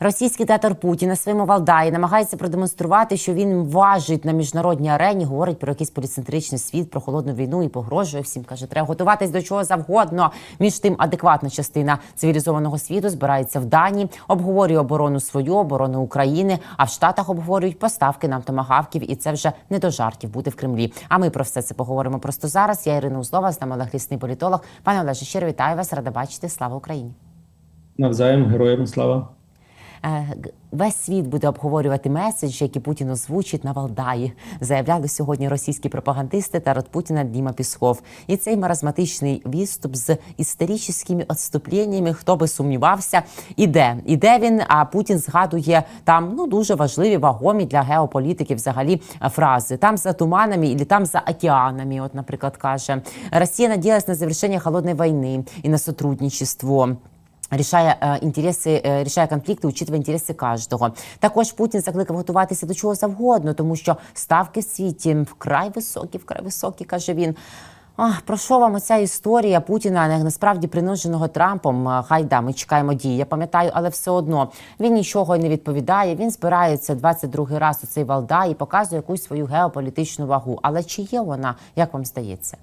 Російський диктатор Путін на своєму Валдаї намагається продемонструвати, що він важить на міжнародній арені, говорить про якийсь поліцентричний світ, про холодну війну і погрожує всім. каже, треба готуватись до чого завгодно. Між тим, адекватна частина цивілізованого світу збирається в Данії, обговорює оборону свою, оборону України. А в Штатах обговорюють поставки нам томагавків, і це вже не до жартів бути в Кремлі. А ми про все це поговоримо просто зараз. Я Ірина Узлова, з нами Олег політолог. Пане Олеже, щиро вітаю вас, рада бачити. Слава Україні. Навзаєм героям слава. Е, Весь світ буде обговорювати меседжі, які Путін озвучить на Валдаї. Заявляли сьогодні російські пропагандисти та рот Путіна Діма Пісков. І цей маразматичний відступ з історичними відступленнями, хто би сумнівався, іде. Іде він. А Путін згадує там ну дуже важливі, вагомі для геополітики взагалі е, фрази. Там за туманами і там за океанами. От, наприклад, каже Росія надіялась на завершення холодної війни і на сотрудничество. Рішає е, інтереси, е, рішає конфлікти, учитывая інтереси кожного. Також Путін закликав готуватися до чого завгодно, тому що ставки в світі вкрай високі, вкрай високі, каже він. Ах, про що вам оця історія Путіна на- насправді принуженого Трампом? Хай да, ми чекаємо дії. Я пам'ятаю, але все одно він нічого не відповідає. Він збирається 22-й раз у цей Валдай і показує якусь свою геополітичну вагу. Але чи є вона, як вам здається?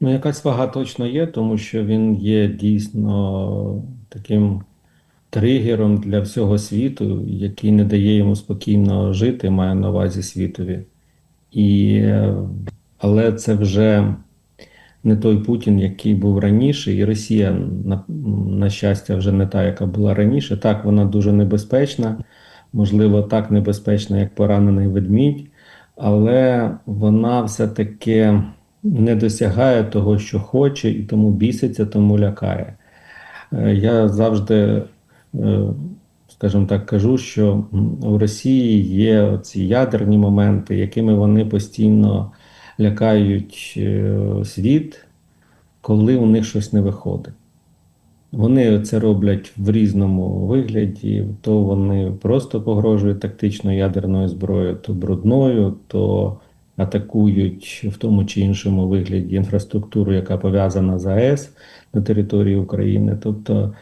Ну, якась вага точно є, тому що він є дійсно таким тригером для всього світу, який не дає йому спокійно жити, має на увазі світові. І, але це вже не той Путін, який був раніше, і Росія, на, на щастя, вже не та, яка була раніше. Так, вона дуже небезпечна, можливо, так небезпечна, як поранений ведмідь, але вона все-таки не досягає того, що хоче, і тому біситься, тому лякає. Е, Я завжди, е, скажімо так, кажу, що у Росії є ці ядерні моменти, якими вони постійно лякають е, світ, коли у них щось не виходить. Вони це роблять в різному вигляді, то вони просто погрожують тактичною ядерною зброєю, то брудною, то атакують в тому чи іншому вигляді інфраструктуру, яка пов'язана з АЕС на території України. Тобто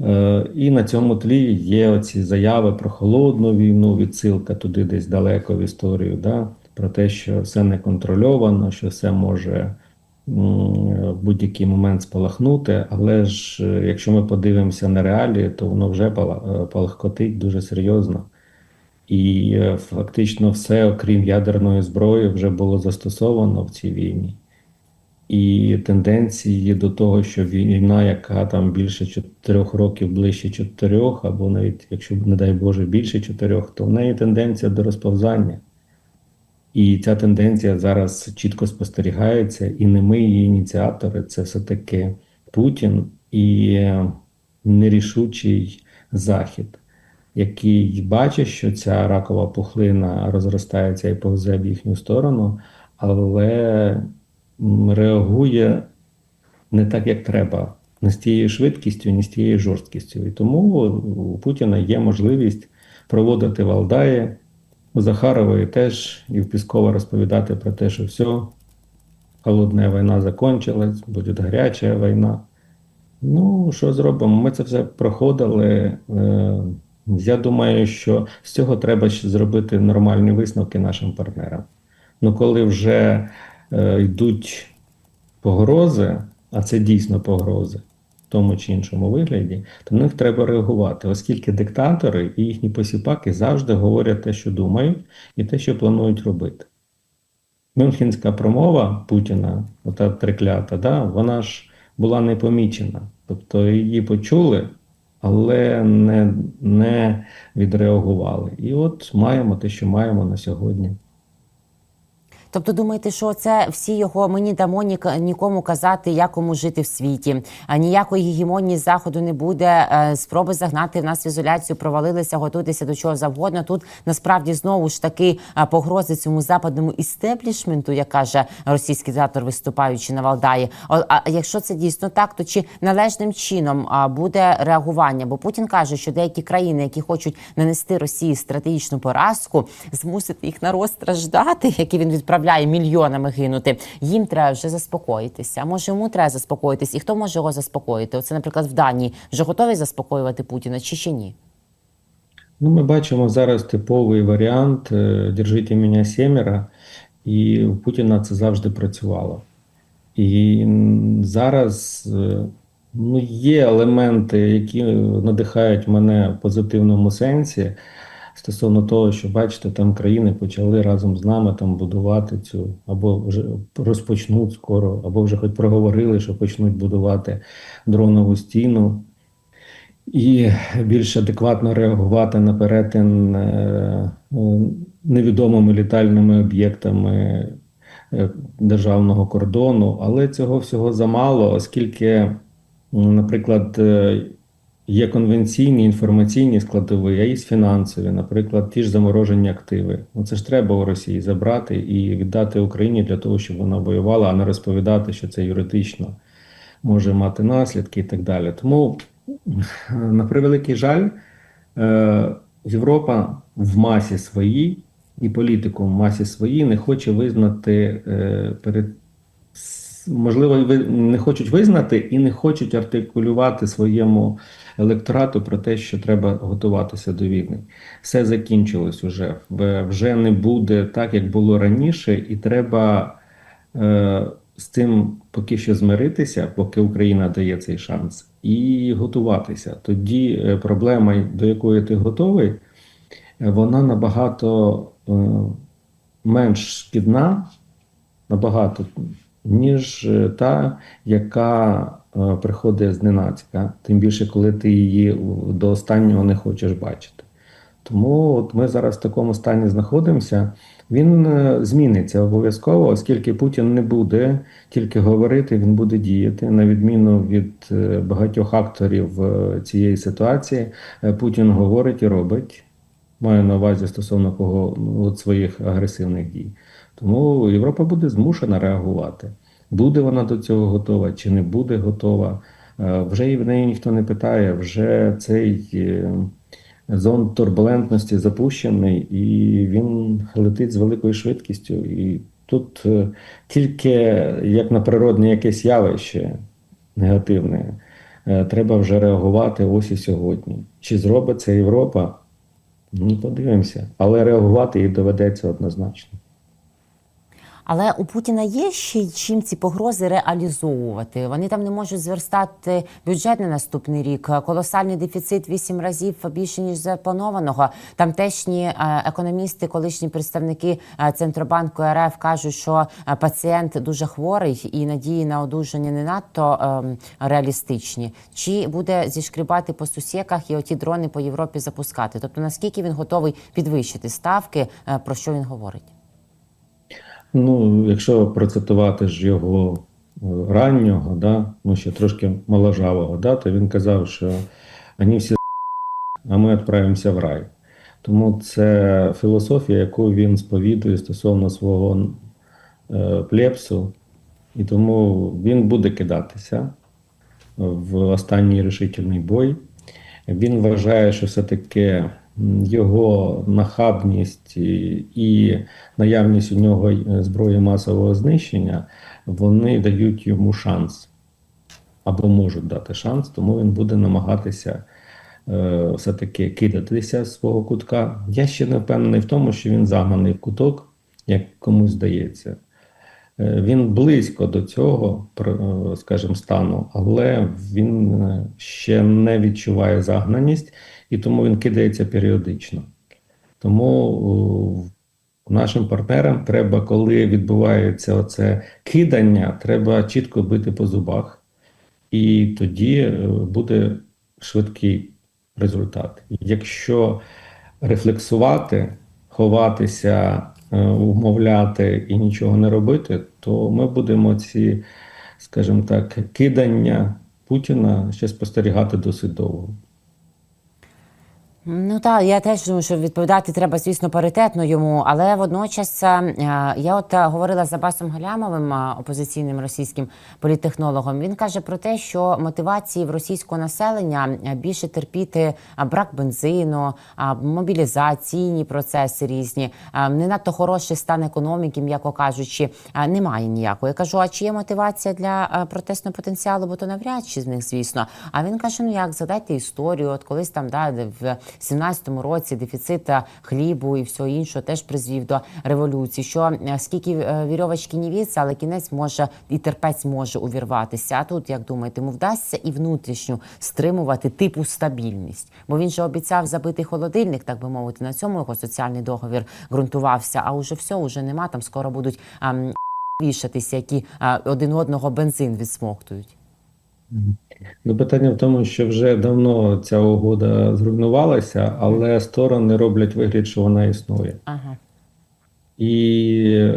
е, і на цьому тлі є оці заяви про холодну війну, відсилка туди десь далеко в історію, да, про те, що все не контрольовано, що все може в будь-який момент спалахнути. Але ж е, якщо ми подивимося на реалії, то воно вже е, палахкотить дуже серйозно. І е, фактично все, окрім ядерної зброї, вже було застосовано в цій війні. І тенденції до того, що війна, яка там більше чотирьох років, ближче чотирьох, або навіть, якщо не дай Боже, більше чотирьох, то в неї тенденція до розповзання. І ця тенденція зараз чітко спостерігається, і не ми її ініціатори, це все-таки Путін і е, нерішучий Захід, який бачить, що ця ракова пухлина розростається і повзе в їхню сторону, але реагує не так, як треба, не з тією швидкістю, не з тією жорсткістю. І тому у Путіна є можливість проводити Валдаї, у Захарової теж і в Піскова розповідати про те, що все, холодна війна закончилась, буде гаряча війна. Ну, що зробимо? Ми це все проходили. Е, Я думаю, що з цього треба зробити нормальні висновки нашим партнерам. Ну, коли вже е, йдуть погрози, а це дійсно погрози в тому чи іншому вигляді, то на них треба реагувати, оскільки диктатори і їхні посіпаки завжди говорять те, що думають, і те, що планують робити. Мюнхенська промова Путіна, ота триклята, да, вона ж була не помічена. Тобто її почули, але не, не відреагували. І от маємо те, що маємо на сьогодні. Тобто думаєте, що це всі його ми не дамо ні, нікому казати, якому жити в світі, а ніякої гегемонії заходу не буде. е, Спроби загнати в нас в ізоляцію, провалилися, готуйтеся до чого завгодно. Тут насправді знову ж таки е, погрози цьому западному істеблішменту, як каже російський диктатор, виступаючи на Валдаї. А якщо це дійсно так, то чи належним чином буде реагування? Бо Путін каже, що деякі країни, які хочуть нанести Росії стратегічну поразку, змусити їх народ страждати, які він відправляє відправляє мільйонами гинути. Їм треба вже заспокоїтися. А може йому треба заспокоїтись? І хто може його заспокоїти? Оце, наприклад, в Данії вже готові заспокоювати Путіна чи ще ні? Ну, ми бачимо зараз типовий варіант е, «Держите мене сімеро», і у Путіна це завжди працювало. І зараз е, ну, є елементи, які надихають мене в позитивному сенсі стосовно того, що бачите, там країни почали разом з нами там будувати цю, або вже розпочнуть скоро, або вже хоч проговорили, що почнуть будувати дронову стіну і більш адекватно реагувати на перетин е, невідомими літальними об'єктами е, державного кордону, але цього всього замало, оскільки, наприклад, е, є конвенційні інформаційні складові, а є фінансові, наприклад, ті ж заморожені активи. Ну, це ж треба у Росії забрати і віддати Україні для того, щоб вона воювала, а не розповідати, що це юридично може мати наслідки і так далі. Тому, на превеликий жаль, е, Європа в масі своїй і політику в масі своїй не хоче визнати е, перед можливо, не хочуть визнати і не хочуть артикулювати своєму електорату про те, що треба готуватися до війни. Все закінчилось уже. Вже не буде так, як було раніше, і треба е, з цим поки що змиритися, поки Україна дає цей шанс, і готуватися. Тоді е, проблема, до якої ти готовий, е, вона набагато е, менш шкідна, набагато, ніж е, та, яка приходить зненацька, тим більше, коли ти її до останнього не хочеш бачити. Тому от ми зараз в такому стані знаходимося. Він е, зміниться обов'язково, оскільки Путін не буде тільки говорити, він буде діяти. На відміну від е, багатьох акторів е, цієї ситуації, е, Путін говорить і робить. Маю на увазі стосовно кого ну, от своїх агресивних дій. Тому Європа буде змушена реагувати. Буде вона до цього готова чи не буде готова. Е, Вже і в неї ніхто не питає, вже цей е, зон турбулентності запущений, і він летить з великою швидкістю. І тут е, тільки як на природне якесь явище негативне, треба вже реагувати ось і сьогодні. Чи зробить це Європа? Ну, подивимося. Але реагувати їй доведеться однозначно. Але у Путіна є ще чим ці погрози реалізовувати. Вони там не можуть зверстати бюджет на наступний рік. Колосальний дефіцит вісім разів більше ніж запланованого. Тамтешні е, економісти, колишні представники е, центробанку РФ кажуть, що е, пацієнт дуже хворий і надії на одужання не надто ем, реалістичні. Чи буде зішкрібати по сусіках і оті дрони по Європі запускати? Тобто наскільки він готовий підвищити ставки, про що він говорить? Ну, якщо процитувати ж його е, раннього, да, ну ще трошки моложавого, да, то він казав, що вони всі а ми відправимося в рай. Тому це філософія, яку він сповідує стосовно свого е, плепсу, і тому він буде кидатися в останній рішительний бой. Він вважає, що все-таки м, його нахабність і, наявність у нього е, зброї масового знищення, вони дають йому шанс або можуть дати шанс, тому він буде намагатися е, все-таки кидатися з свого кутка. Я ще не впевнений в тому, що він загнаний в куток, як комусь здається. Е, Він близько до цього, скажімо, стану, але він ще не відчуває загнаність, і тому він кидається періодично. Тому е, нашим партнерам треба, коли відбувається оце кидання, треба чітко бити по зубах, і тоді е, буде швидкий результат. Якщо рефлексувати, ховатися, е, умовляти і нічого не робити, то ми будемо ці, скажімо так, кидання Путіна ще спостерігати досить довго. Ну так, я теж думаю, що відповідати треба, звісно, паритетно йому, але водночас е, я от е, говорила з Абасом Галямовим, е, опозиційним російським політтехнологом. Він каже про те, що мотивації в російського населення більше терпіти брак бензину, мобілізаційні процеси різні, не надто хороший стан економіки, м'яко кажучи, немає ніякої. Я кажу, а чи є мотивація для протестного потенціалу? Бо то навряд чи з них, звісно. А він каже: ну як згадайте історію, от колись там да, в 17-му році дефіцит хлібу і всього іншого теж призвів до революції. Що е, скільки е, вірьовочки не віться, але кінець може і терпець може увірватися. А тут як думаєте, йому вдасться і внутрішню стримувати типу стабільність? Бо він же обіцяв забити холодильник, так би мовити, на цьому його соціальний договір ґрунтувався. А уже все, уже нема. Там скоро будуть ам, вішатися, які а, один одного бензин відсмоктують. Ну, питання в тому, що вже давно ця угода зруйнувалася, але сторони роблять вигляд, що вона існує. Ага. І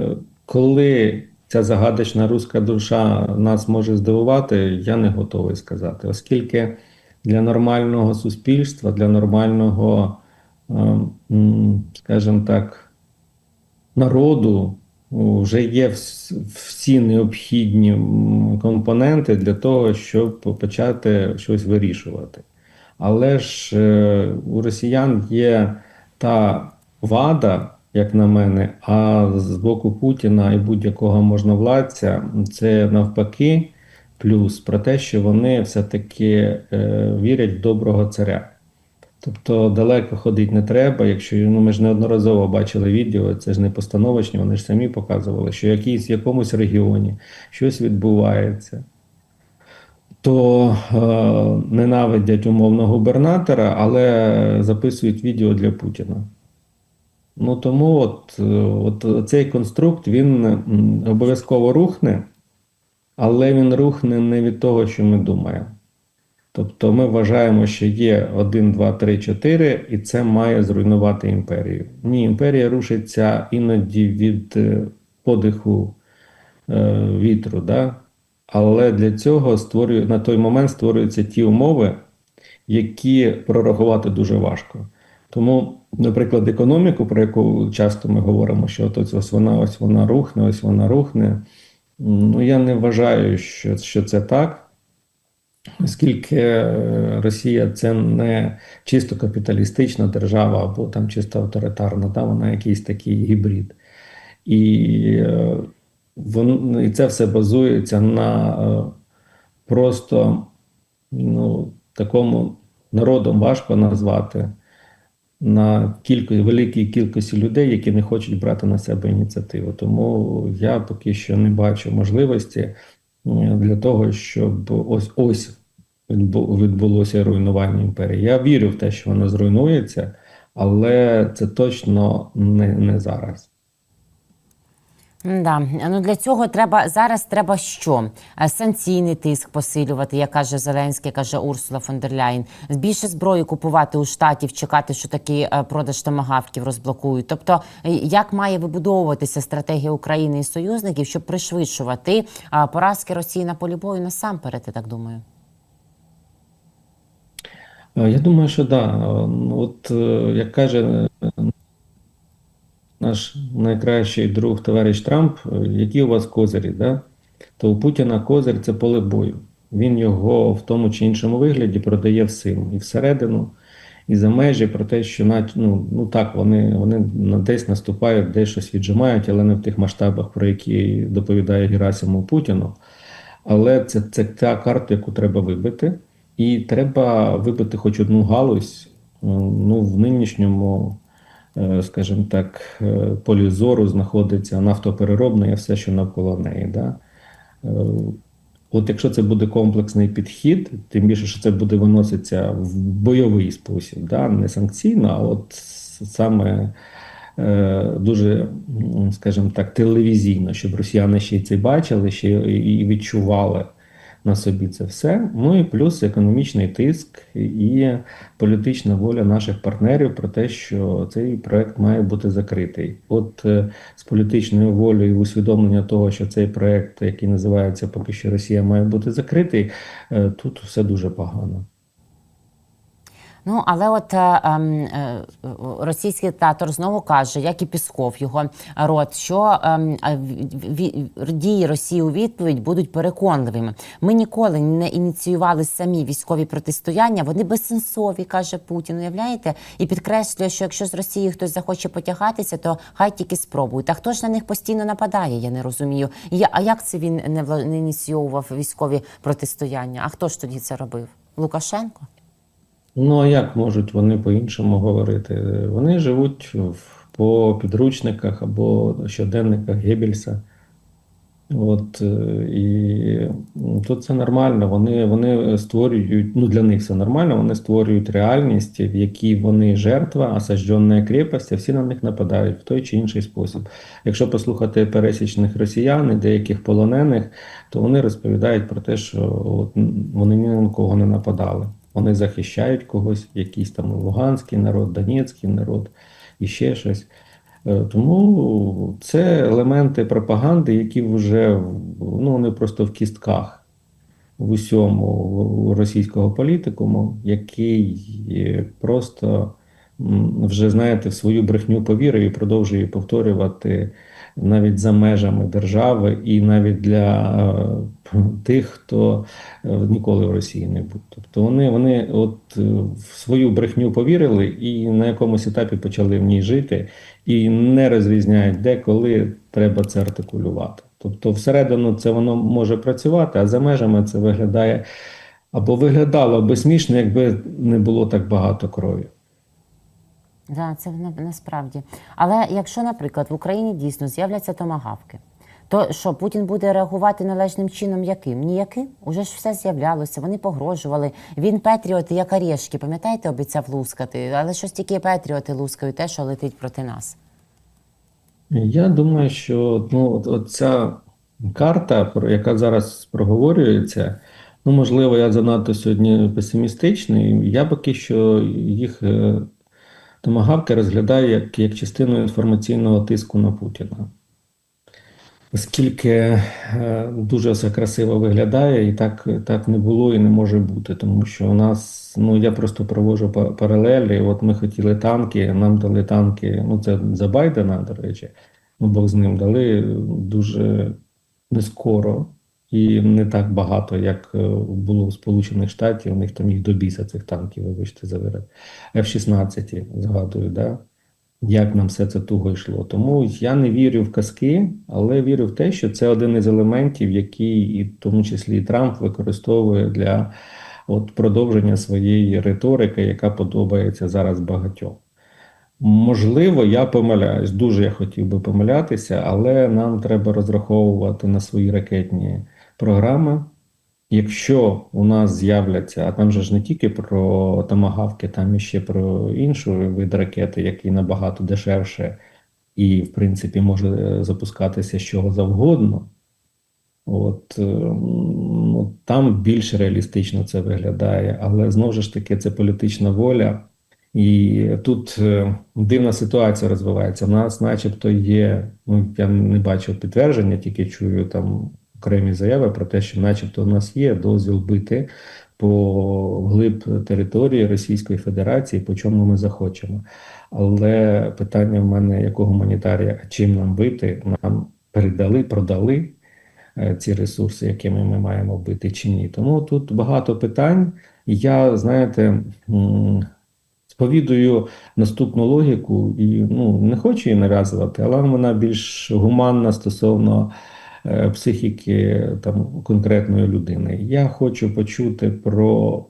коли ця загадочна руська душа нас може здивувати, я не готовий сказати, оскільки для нормального суспільства, для нормального, ем, скажімо так, народу вже є всі необхідні компоненти для того, щоб почати щось вирішувати. Але ж е, у росіян є та вада, як на мене, а з боку Путіна і будь-якого можновладця це навпаки плюс про те, що вони все-таки е, вірять в доброго царя. Тобто далеко ходити не треба. Якщо ну, ми ж неодноразово бачили відео, це ж не постановочні, вони ж самі показували, що якийсь в якомусь регіоні щось відбувається, то е, ненавидять умовно губернатора, але записують відео для Путіна. Ну тому от, е, от цей конструкт він обов'язково рухне, але він рухне не від того, що ми думаємо. Тобто ми вважаємо, що є 1, 2, 3, 4, і це має зруйнувати імперію. Ні, імперія рушиться іноді від е, подиху е, вітру, да? але для цього створює, на той момент створюються ті умови, які прорахувати дуже важко. Тому, наприклад, економіку, про яку часто ми говоримо, що от ось, ось вона ось вона рухне, ось вона рухне. Ну я не вважаю, що, що це так. Оскільки е, Росія це не чисто капіталістична держава або там чисто авторитарна, та вона якийсь такий гібрид. І, е, і це все базується на е, просто ну, такому народом важко назвати, на кілько, великій кількості людей, які не хочуть брати на себе ініціативу. Тому я поки що не бачу можливості для того, щоб ось ось відбу- відбулося руйнування імперії. Я вірю в те, що вона зруйнується, але це точно не, не зараз. Да. Ну для цього треба зараз треба що? Е, Санкційний тиск посилювати, як каже Зеленський, каже Урсула фон дер Ляйн. Більше зброї купувати у штатів, чекати, що такий е, продаж томагавків розблокують. Тобто, е, як має вибудовуватися стратегія України і союзників, щоб пришвидшувати поразки Росії на полі бою насамперед, я так думаю. Я думаю, що да. Ну, От як каже наш найкращий друг товариш Трамп, е, які у вас козирі, да? то у Путіна козир це поле бою. Він його в тому чи іншому вигляді продає всім і всередину, і за межі про те, що нач- ну, ну так, вони, вони десь наступають, десь щось віджимають, але не в тих масштабах, про які доповідає Герасимов Путіну. Але це, це та карта, яку треба вибити. І треба вибити хоч одну галузь ну, в нинішньому, скажімо так, е, полі зору знаходиться нафтопереробна і все, що навколо неї. Да? Е, От якщо це буде комплексний підхід, тим більше, що це буде виноситися в бойовий спосіб, да? не санкційно, а от саме е, дуже, скажімо так, телевізійно, щоб росіяни ще й це бачили, ще і відчували на собі це все. Ну і плюс економічний тиск і політична воля наших партнерів про те, що цей проект має бути закритий. От е, з політичною волею усвідомлення того, що цей проект, який називається поки що Росія, має бути закритий, е, тут все дуже погано. Ну, але от е, ем, е, російський диктатор знову каже, як і Пісков, його рот, що ем, е, дії Росії у відповідь будуть переконливими. Ми ніколи не ініціювали самі військові протистояння. Вони безсенсові, каже Путін. Уявляєте? І підкреслює, що якщо з Росії хтось захоче потягатися, то хай тільки спробують. А хто ж на них постійно нападає? Я не розумію. Я, а як це він не ініціював військові протистояння? А хто ж тоді це робив? Лукашенко? Ну, а як можуть вони по-іншому говорити? Вони живуть в- по підручниках або щоденниках Геббельса. От, е, і тут це нормально. Вони, вони створюють, ну для них все нормально, вони створюють реальність, в якій вони жертва, осажденна крепость, а всі на них нападають в той чи інший спосіб. Якщо послухати пересічних росіян і деяких полонених, то вони розповідають про те, що от, вони ні на кого не нападали. Вони захищають когось, якийсь там Луганський народ, Донецький народ і ще щось. Е, Тому це елементи пропаганди, які вже ну, вони просто в кістках в усьому російського політикуму, який е, просто вже, знаєте, в свою брехню повірив і продовжує повторювати навіть за межами держави, і навіть для е, тих, хто е, ніколи в Росії не був. Тобто вони, вони от е, в свою брехню повірили і на якомусь етапі почали в ній жити, і не розрізняють, де коли треба це артикулювати. Тобто, всередину це воно може працювати, а за межами це виглядає або виглядало би смішно, якби не було так багато крові. Да, це на- насправді. Але якщо, наприклад, в Україні дійсно з'являться томагавки, то що Путін буде реагувати належним чином яким? Ніяким? Уже ж все з'являлося, вони погрожували. Він Петріоти, як орешки, пам'ятаєте, обіцяв лускати, але щось тільки Петріоти лускають те, що летить проти нас. Я думаю, що ну, от, от ця карта, про яка зараз проговорюється, ну можливо, я занадто сьогодні песимістичний. Я поки що їх е, томагавки розглядаю як, як частину інформаційного тиску на Путіна. Оскільки е, дуже все красиво виглядає, і так, так не було і не може бути. Тому що у нас, ну я просто проводжу паралелі. От ми хотіли танки, нам дали танки. Ну це за Байдена, до речі, ну Бог з ним дали дуже не скоро і не так багато, як е, було у Сполучених Штатів. У них там їх до біса цих танків, вибачте за вираз. F-16, згадую, да? як нам все це туго йшло. Тому я не вірю в казки, але вірю в те, що це один із елементів, який і в тому числі і Трамп використовує для от продовження своєї риторики, яка подобається зараз багатьом. Можливо, я помиляюсь. Дуже я хотів би помилятися, але нам треба розраховувати на свої ракетні програми. Якщо у нас з'являться, а там же ж не тільки про томагавки, там іще про іншу вид ракети, який набагато дешевше і, в принципі, може е, запускатися з чого завгодно. От е, ну, там більш реалістично це виглядає, але знову ж таки це політична воля. І тут е, дивна ситуація розвивається. У нас, начебто, є, ну я не бачив підтвердження, тільки чую там окремі заяви про те, що, начебто, у нас є дозвіл бити по глиб території Російської Федерації, по чому ми захочемо. Але питання в мене як у гуманітарія, чим нам бити? Нам передали, продали е, ці ресурси, якими ми маємо бити чи ні. Тому тут багато питань. Я, знаєте, сповідую наступну логіку і ну, не хочу її нав'язувати, але вона більш гуманна стосовно психіки там, конкретної людини. Я хочу почути про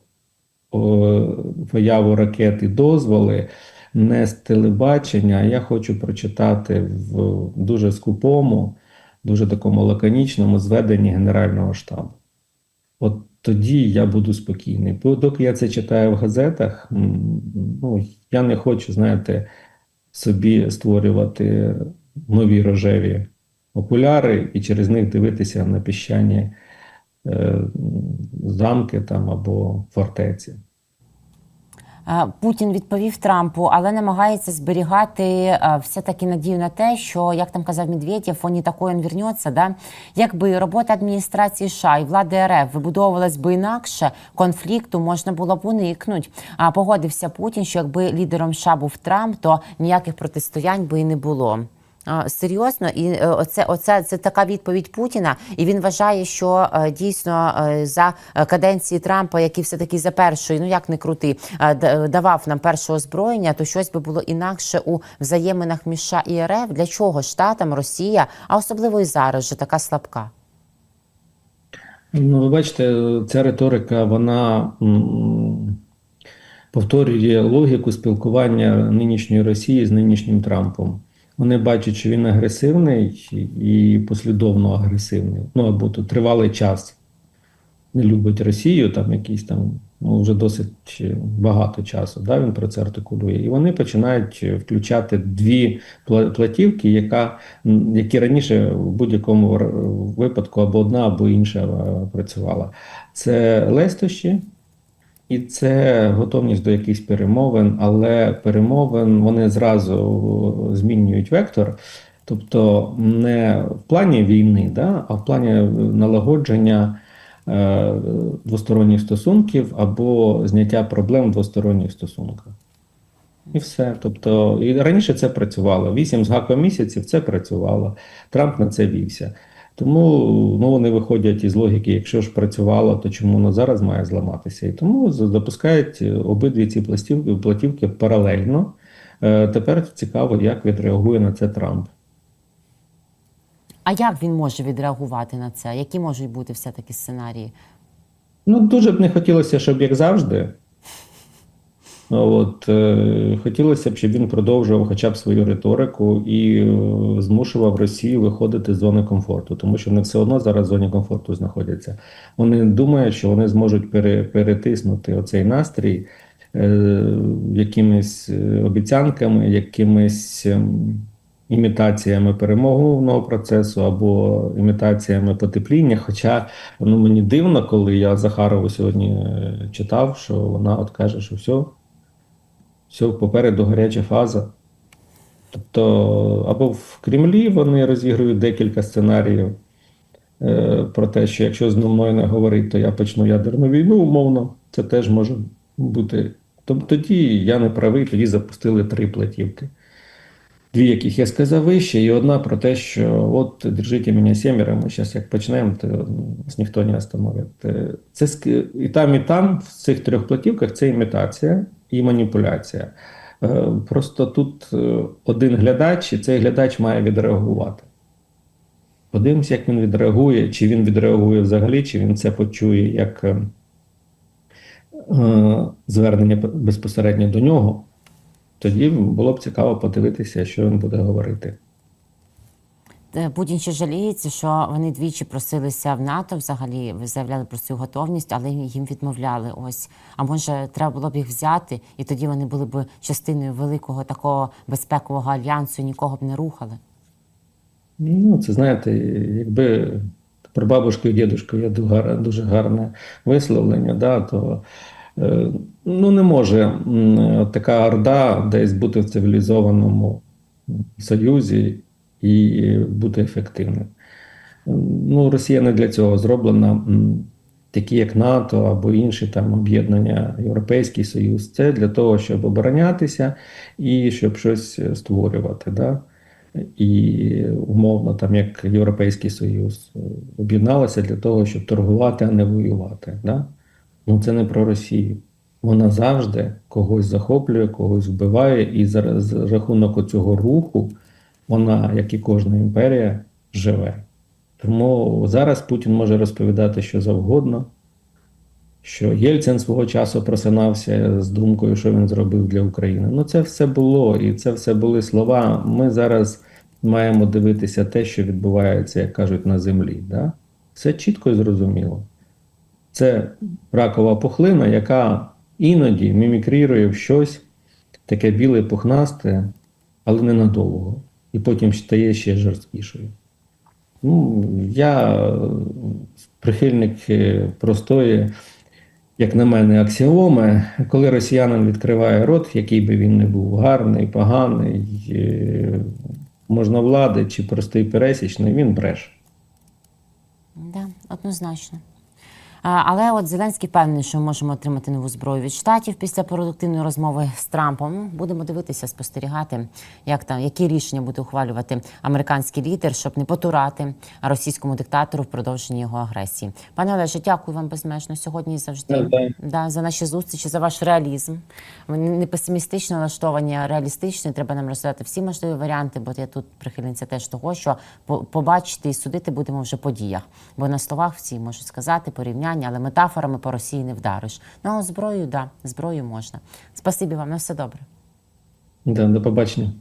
о, появу ракет і дозволи не з телебачення, а я хочу прочитати в дуже скупому, дуже такому лаконічному зведенні Генерального штабу. От тоді я буду спокійний. Бо доки я це читаю в газетах, ну, я не хочу, знаєте, собі створювати нові рожеві окуляри і через них дивитися на піщані е, замки там або фортеці. Путін відповів Трампу, але намагається зберігати е, все-таки надію на те, що як там казав Медведєв, он не такий він вернеться. Да? Якби робота адміністрації США і влади РФ вибудовувалась би інакше, конфлікту можна було б уникнути. А погодився Путін, що якби лідером США був Трамп, то ніяких протистоянь би і не було. Серйозно, і е, оце, оце це така відповідь Путіна. І він вважає, що е, дійсно е, за каденції Трампа, який все таки за першої, ну як не крути, давав нам перше озброєння, то щось би було інакше у взаєминах між США і РФ. Для чого штатам Росія, а особливо і зараз же така слабка? Ну, ви бачите, ця риторика, вона повторює логіку спілкування нинішньої Росії з нинішнім Трампом. Вони бачать, що він агресивний і послідовно агресивний. Ну або то тривалий час не любить Росію, там якийсь там ну, вже досить багато часу. Да, він про це артикулює. І вони починають включати дві платівки, яка, які раніше в будь-якому випадку або одна, або інша працювала. Це лестощі. І це готовність до якихось перемовин, але перемовин вони зразу змінюють вектор, тобто не в плані війни, да, а в плані налагодження е, двосторонніх стосунків або зняття проблем в двосторонніх стосунках. І все. Тобто, і раніше це працювало. Вісім з гаком місяців це працювало. Трамп на це вівся. Тому ну, вони виходять із логіки, якщо ж працювало, то чому воно зараз має зламатися? І тому запускають обидві ці пластівки, платівки паралельно. Е, Тепер цікаво, як відреагує на це Трамп. А як він може відреагувати на це? Які можуть бути все таки сценарії? Ну, дуже б не хотілося, щоб як завжди. От, е, хотілося б, щоб він продовжував хоча б свою риторику і е, змушував Росію виходити з зони комфорту, тому що вони все одно зараз в зоні комфорту знаходяться. Вони думають, що вони зможуть пере, перетиснути оцей настрій е, якимись е, обіцянками, якимись ем, імітаціями перемовного процесу або імітаціями потепління. Хоча ну, мені дивно, коли я Захарову сьогодні читав, що вона от каже, що все, все попереду гаряча фаза. Тобто, або в Кремлі вони розігрують декілька сценаріїв е, про те, що якщо з мною не говорить, то я почну ядерну війну, умовно. Це теж може бути. Тобто тоді я не правий, тоді запустили три платівки. Дві, яких я сказав вище, і одна про те, що от держите мене сімеро, ми зараз як почнемо, то нас ніхто не остановить. Е, Це і там, і там, в цих трьох платівках це імітація і маніпуляція. Е, Просто тут е, один глядач, і цей глядач має відреагувати. Подивимося, як він відреагує, чи він відреагує взагалі, чи він це почує як е, звернення безпосередньо до нього. Тоді було б цікаво подивитися, що він буде говорити. Е, Путін ще жаліється, що вони двічі просилися в НАТО, взагалі заявляли про цю готовність, але їм відмовляли. Ось а може, треба було б їх взяти, і тоді вони були б частиною великого такого безпекового альянсу, і нікого б не рухали. Ну, це знаєте, якби про бабушку і дідушку є дуже гарне висловлення, да, то е, ну, не може така орда десь бути в цивілізованому союзі і бути ефективним. Ну, Росія не для цього зроблена. Такі як НАТО або інші там об'єднання, Європейський Союз, це для того, щоб оборонятися і щоб щось створювати. Да? і умовно, там як Європейський Союз е, об'єдналася для того, щоб торгувати, а не воювати. Да? Ну це не про Росію. Вона завжди когось захоплює, когось вбиває, і за, за рахунок цього руху вона, як і кожна імперія, живе. Тому зараз Путін може розповідати що завгодно, що Єльцин свого часу просинався з думкою, що він зробив для України. Ну, це все було, і це все були слова. Ми зараз маємо дивитися те, що відбувається, як кажуть, на землі. Да? Все чітко і зрозуміло. Це ракова пухлина, яка іноді мімікрірує в щось таке біле пухнасте, але ненадовго. І потім стає ще жорсткішою. Ну, я прихильник е, простої як на мене, аксіоми. Коли росіянин відкриває рот, який би він не був гарний, поганий, е, можновладий чи простий пересічний, він бреше. Да, однозначно. А, Але от Зеленський впевнений, що ми можемо отримати нову зброю від штатів після продуктивної розмови з Трампом. Ну, Будемо дивитися, спостерігати, як там які рішення буде ухвалювати американський лідер, щоб не потурати російському диктатору в продовженні його агресії. Пане Олеже, дякую вам безмежно сьогодні і завжди Да, да, за наші зустрічі, за ваш реалізм. Ви не песимістично налаштовані, а реалістично. Треба нам розглядати всі можливі варіанти, бо я тут прихильниця теж того, що по- побачити і судити будемо вже по діях. Бо на словах всі можуть сказати порівняння, але метафорами по Росії не вдариш. Ну а зброю, да, зброю можна. Спасибі вам, на все добре. Да, до побачення.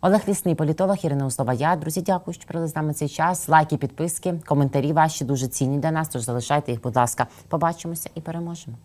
Олег Лісний, політолог Ірина Услова. Я друзі, дякую, що провели з нами цей час. Лайки, підписки, коментарі ваші дуже цінні для нас. Тож залишайте їх, будь ласка. Побачимося і переможемо.